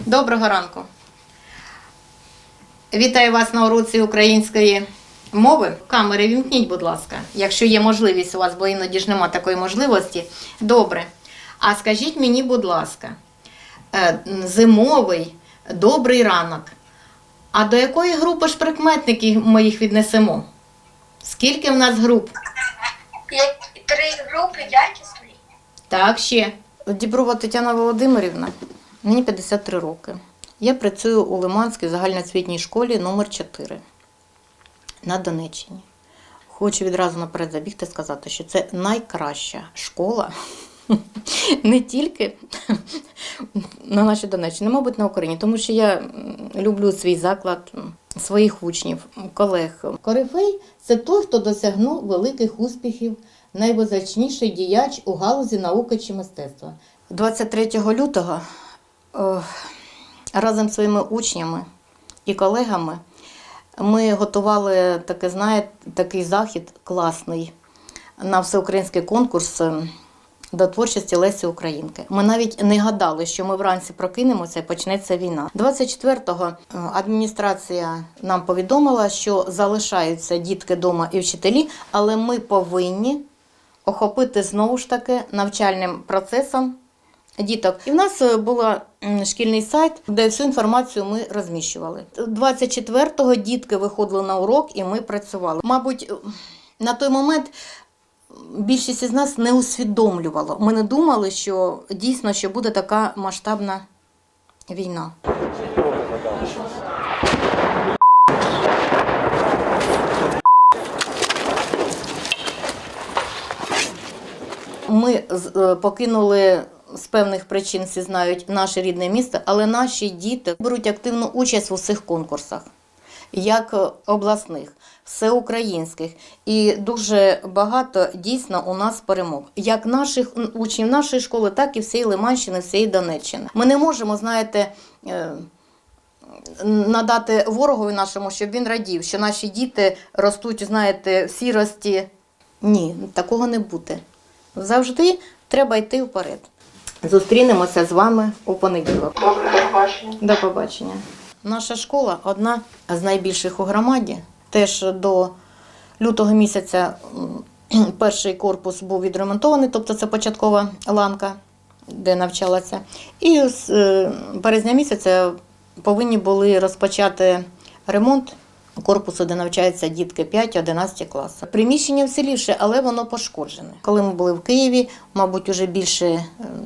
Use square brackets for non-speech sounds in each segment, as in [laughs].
Доброго ранку. Вітаю вас на уроці української мови. Камери вімкніть, будь ласка, якщо є можливість у вас, бо іноді ж нема такої можливості. Добре. А скажіть мені, будь ласка, е, зимовий добрий ранок. А до якої групи ж прикметників ми їх віднесемо? Скільки в нас груп? Три групи якісні. Так, ще. Діброва Тетяна Володимирівна, мені 53 роки. Я працюю у Лиманській загальноосвітній школі номер 4 на Донеччині. Хочу відразу наперед забігти і сказати, що це найкраща школа [laughs] не тільки на нашій Донеччині, мабуть, на Україні, тому що я люблю свій заклад, своїх учнів, колег. Корифей це той, хто досягнув великих успіхів, найвизначніший діяч у галузі науки чи мистецтва. 23 лютого разом з своїми учнями і колегами ми готували таке, знаєте, такий захід класний на всеукраїнський конкурс е, до творчості Лесі Українки. Ми навіть не гадали, що ми вранці прокинемося і почнеться війна. 24-го е, адміністрація нам повідомила, що залишаються дітки вдома і вчителі, але ми повинні охопити знову ж таки навчальним процесом діток. І в нас е, був шкільний сайт, де всю інформацію ми розміщували. 24-го дітки виходили на урок і ми працювали. Мабуть, на той момент більшість із нас не усвідомлювало. Ми не думали, що дійсно що буде така масштабна війна. Ми е, покинули з певних причин, всі знають, наше рідне місто, але наші діти беруть активну участь в усіх конкурсах, як обласних, всеукраїнських. І дуже багато дійсно у нас перемог. Як наших учнів нашої школи, так і всієї Лиманщини, всієї Донеччини. Ми не можемо, знаєте, е, надати ворогові нашому, щоб він радів, що наші діти ростуть, знаєте, в сірості. Ні, такого не буде. Завжди треба йти вперед. Зустрінемося з вами у понеділок. Добре, до побачення. До побачення. Наша школа одна з найбільших у громаді. Теж до лютого місяця [clears throat] перший корпус був відремонтований, тобто це початкова ланка, де навчалася. І з е, березня місяця повинні були розпочати ремонт корпусу, де навчаються дітки 5-11 класу. Приміщення вцілівше, але воно пошкоджене. Коли ми були в Києві, мабуть, уже більше е,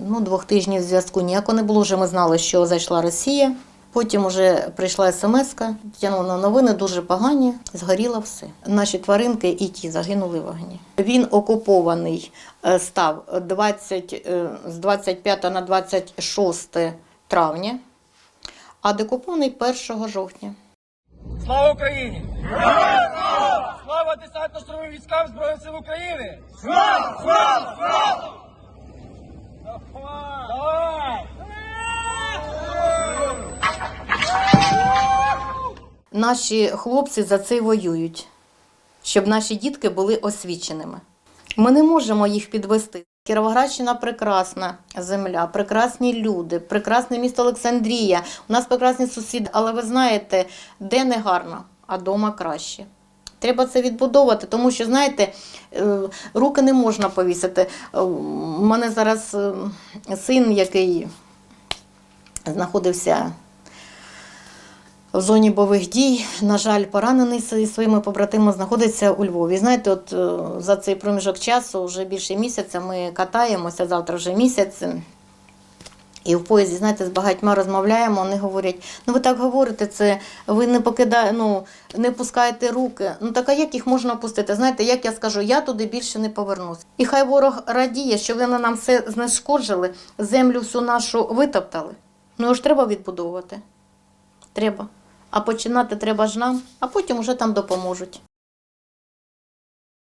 ну, двох тижнів зв'язку ніякого не було. Вже ми знали, що зайшла Росія. Потім вже прийшла смс-ка, тягнула новини дуже погані, згоріло все. Наші тваринки і ті загинули в вогні. Він окупований е, став 20, е, з 25 на 26 травня, а декупований 1 жовтня. Слава Україні! Слава! Слава десантно-штурмовим військам Збройних сил України! Слава! Слава! Слава! Наші хлопці за це воюють, щоб наші дітки були освіченими. Ми не можемо їх підвести. Кіровоградщина прекрасна земля, прекрасні люди, прекрасне місто Олександрія. У нас прекрасні сусіди, але ви знаєте, де не гарно, а дома краще. Треба це відбудовувати, тому що, знаєте, е, руки не можна повісити. Е, У мене зараз е, син, який знаходився в зоні бойових дій, на жаль, поранений своїми побратимами, знаходиться у Львові. Знаєте, от е, за цей проміжок часу, вже більше місяця, ми катаємося, завтра вже місяць. І в поїзді, знаєте, з багатьма розмовляємо, вони говорять, ну ви так говорите, це ви не покидаєте, ну не пускаєте руки. Ну так а як їх можна пустити? Знаєте, як я скажу, я туди більше не повернусь. І хай ворог радіє, що вони нам все знешкоджили, землю всю нашу витоптали. Ну його ж треба відбудовувати. Треба. А починати треба ж нам, а потім уже там допоможуть.